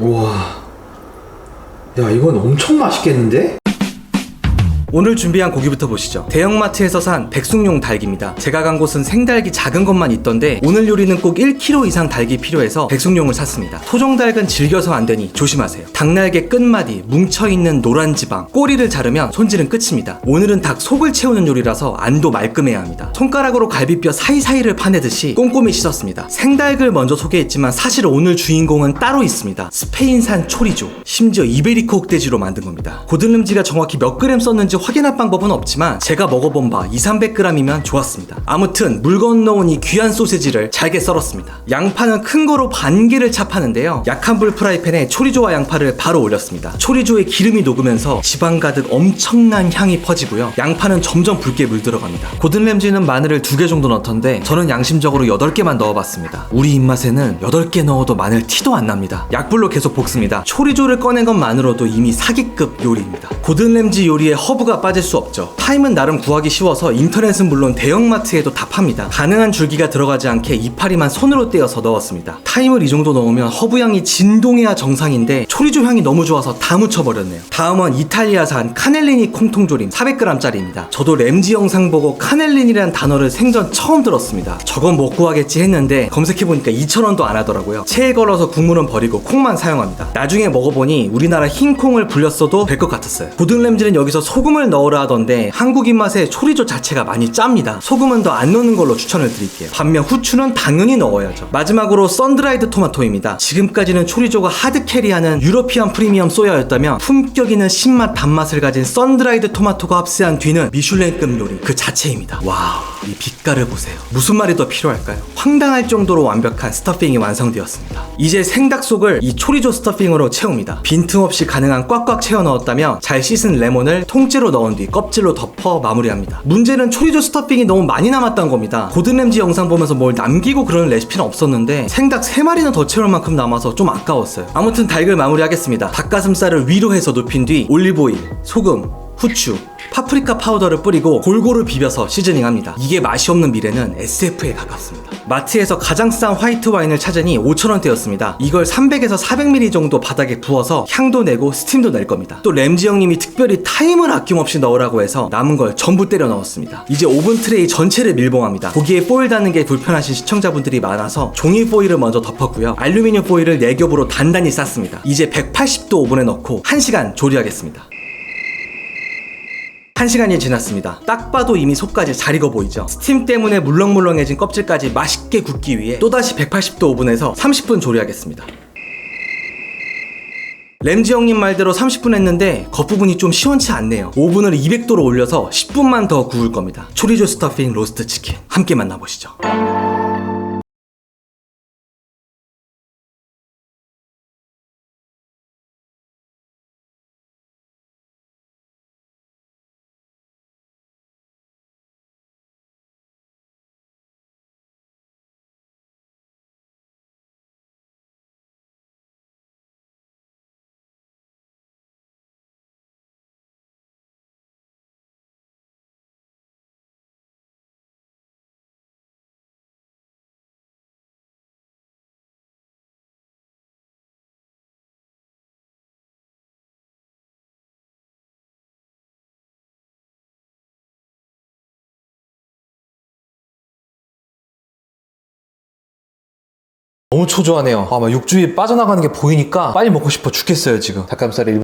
우와. 야, 이건 엄청 맛있겠는데? 오늘 준비한 고기부터 보시죠. 대형마트에서 산 백숙용 닭입니다. 제가 간 곳은 생닭이 작은 것만 있던데 오늘 요리는 꼭 1kg 이상 닭이 필요해서 백숙용을 샀습니다. 토종닭은 질겨서 안 되니 조심하세요. 닭날개 끝마디, 뭉쳐있는 노란 지방, 꼬리를 자르면 손질은 끝입니다. 오늘은 닭 속을 채우는 요리라서 안도 말끔해야 합니다. 손가락으로 갈비뼈 사이사이를 파내듯이 꼼꼼히 씻었습니다. 생닭을 먼저 소개했지만 사실 오늘 주인공은 따로 있습니다. 스페인산 초리조, 심지어 이베리코 흑돼지로 만든 겁니다. 고들름지가 정확히 몇 그램 썼는지 확인할 방법은 없지만 제가 먹어본 바 2, 300g이면 좋았습니다. 아무튼 물 건너온 이 귀한 소세지를 잘게 썰었습니다. 양파는 큰 거로 반 개를 찹하는데요. 약한 불 프라이팬에 초리조와 양파를 바로 올렸습니다. 초리조에 기름이 녹으면서 지방 가득 엄청난 향이 퍼지고요. 양파는 점점 붉게 물들어갑니다. 고든 램지는 마늘을 두개 정도 넣던데 저는 양심적으로 8개만 넣어봤습니다. 우리 입맛에는 8개 넣어도 마늘 티도 안 납니다. 약불로 계속 볶습니다. 초리조를 꺼낸 것만으로도 이미 사기급 요리입니다. 고든 램지 요리에 허브 가 빠질 수 없죠. 타임은 나름 구하기 쉬워서 인터넷은 물론 대형마트에도 다 팝니다. 가능한 줄기가 들어가지 않게 이파리만 손으로 떼어서 넣었습니다. 타임을 이 정도 넣으면 허브 향이 진동해야 정상인데 초리조 향이 너무 좋아서 다 묻혀버렸네요. 다음은 이탈리아산 카넬리니 콩통조림 400g짜리입니다. 저도 램지 영상 보고 카넬린이라는 단어를 생전 처음 들었습니다. 저건 못 구하겠지 했는데 검색해보니까 2,000원도 안 하더라고요. 체에 걸어서 국물은 버리고 콩만 사용합니다. 나중에 먹어보니 우리나라 흰 콩을 불렸어도 될 것 같았어요. 고든 램지는 여기서 소금 을 넣으라 하던데 한국 입맛에 초리조 자체가 많이 짭니다. 소금은 더 안 넣는 걸로 추천을 드릴게요. 반면 후추는 당연히 넣어야죠. 마지막으로 썬드라이드 토마토입니다. 지금까지는 초리조가 하드 캐리하는 유러피안 프리미엄 소야였다면 품격 있는 신맛 단맛을 가진 썬드라이드 토마토가 합세한 뒤는 미슐랭급 요리 그 자체입니다. 와우 이 빛깔을 보세요. 무슨 말이 더 필요할까요? 황당할 정도로 완벽한 스터핑이 완성되었습니다. 이제 생닭 속을 이 초리조 스터핑으로 채웁니다. 빈틈없이 가능한 꽉꽉 채워 넣었다면 잘 씻은 레몬을 통째로 넣은 뒤 껍질로 덮어 마무리합니다. 문제는 초리조 스터핑이 너무 많이 남았다는 겁니다. 고든램지 영상 보면서 뭘 남기고 그러는 레시피는 없었는데 생닭 3마리는 더 채울 만큼 남아서 좀 아까웠어요. 아무튼 닭을 마무리하겠습니다. 닭가슴살을 위로 해서 눕힌 뒤 올리브오일, 소금, 후추, 파프리카 파우더를 뿌리고 골고루 비벼서 시즈닝합니다. 이게 맛이 없는 미래는 SF에 가깝습니다. 마트에서 가장 싼 화이트 와인을 찾으니 5,000원대였습니다. 이걸 300에서 400ml 정도 바닥에 부어서 향도 내고 스팀도 낼 겁니다. 또 램지 형님이 특별히 타임을 아낌없이 넣으라고 해서 남은 걸 전부 때려 넣었습니다. 이제 오븐 트레이 전체를 밀봉합니다. 고기에 포일 닿는 게 불편하신 시청자분들이 많아서 종이 포일을 먼저 덮었고요. 알루미늄 포일을 4겹으로 단단히 쌌습니다. 이제 180도 오븐에 넣고 1시간 조리하겠습니다. 한시간이 지났습니다. 딱 봐도 이미 속까지 잘 익어 보이죠? 스팀 때문에 물렁물렁해진 껍질까지 맛있게 굽기 위해 또다시 180도 오븐에서 30분 조리하겠습니다. 램지 형님 말대로 30분 했는데 겉부분이 좀 시원치 않네요. 오븐을 200도로 올려서 10분만 더 구울 겁니다. 초리조 스터핑 로스트 치킨 함께 만나보시죠. 너무 초조하네요. 아, 막 육즙이 빠져나가는 게 보이니까 빨리 먹고 싶어 죽겠어요, 지금. 닭가슴살이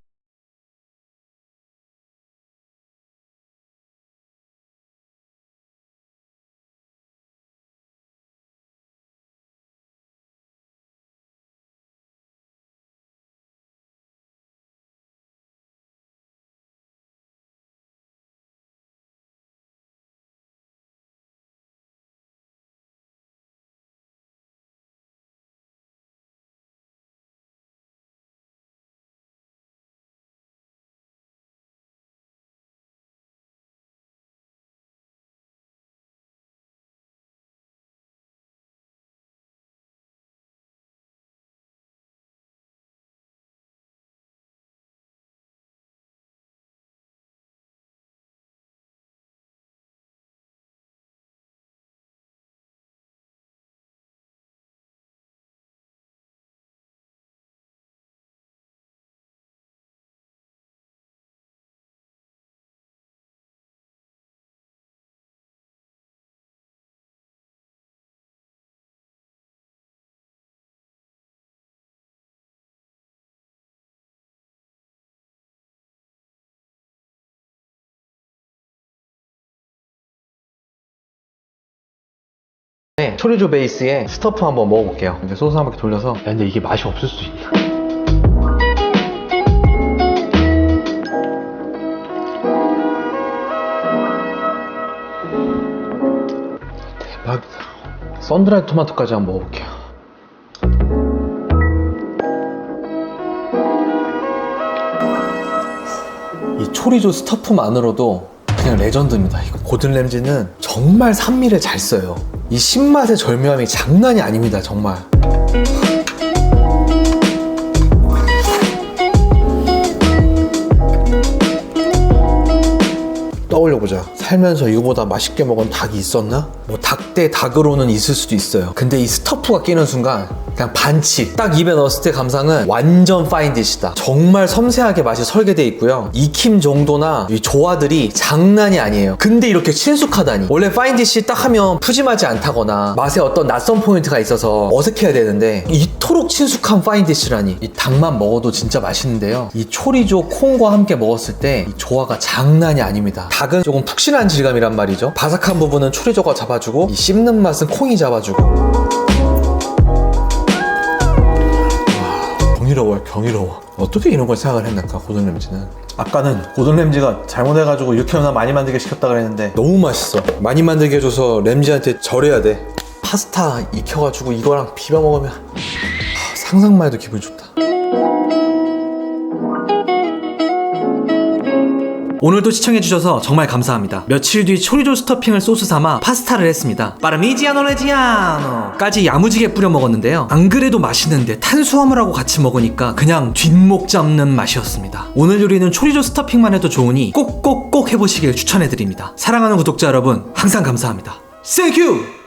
초리조 베이스에 스터프 한번 먹어볼게요. 이제 소스 한 바퀴 돌려서. 야, 근데 이게 맛이 없을 수 있다. 대박이다. 썬드라이 토마토까지 한번 먹어볼게요. 이 초리조 스터프만으로도 그냥 레전드입니다. 이거 고든 램지는 정말 산미를 잘 써요. 이 신맛의 절묘함이 장난이 아닙니다. 정말. 떠올려보자. 살면서 이거보다 맛있게 먹은 닭이 있었나? 뭐 닭 대 닭으로는 있을 수도 있어요. 근데 이 스터프가 끼는 순간 그냥 반칙. 딱 입에 넣었을 때 감상은 완전 파인디시다. 정말 섬세하게 맛이 설계돼 있고요. 익힘 정도나 이 조화들이 장난이 아니에요. 근데 이렇게 친숙하다니. 원래 파인디시 딱 하면 푸짐하지 않다거나 맛에 어떤 낯선 포인트가 있어서 어색해야 되는데 이토록 친숙한 파인디시라니. 이 닭만 먹어도 진짜 맛있는데요. 이 초리조 콩과 함께 먹었을 때 이 조화가 장난이 아닙니다. 닭은 조금 푹신한 질감이란 말이죠. 바삭한 부분은 초리조가 잡아주고 이 씹는 맛은 콩이 잡아주고. 경이로워요, 경이로워. 어떻게 이런 걸 생각을 했나까, 고든 램지는. 아까는 고든 램지가 잘못해가지고 육회나 많이 만들게 시켰다 그랬는데 너무 맛있어. 많이 만들게 해줘서 램지한테 절해야 돼. 파스타 익혀가지고 이거랑 비벼 먹으면 하, 상상만 해도 기분 좋다. 오늘도 시청해주셔서 정말 감사합니다. 며칠 뒤 초리조 스토핑을 소스 삼아 파스타를 했습니다. 파르미지아노 레지아노까지 야무지게 뿌려 먹었는데요. 안 그래도 맛있는데 탄수화물하고 같이 먹으니까 그냥 뒷목 잡는 맛이었습니다. 오늘 요리는 초리조 스토핑만 해도 좋으니 꼭꼭꼭 해보시길 추천해드립니다. 사랑하는 구독자 여러분 항상 감사합니다. You!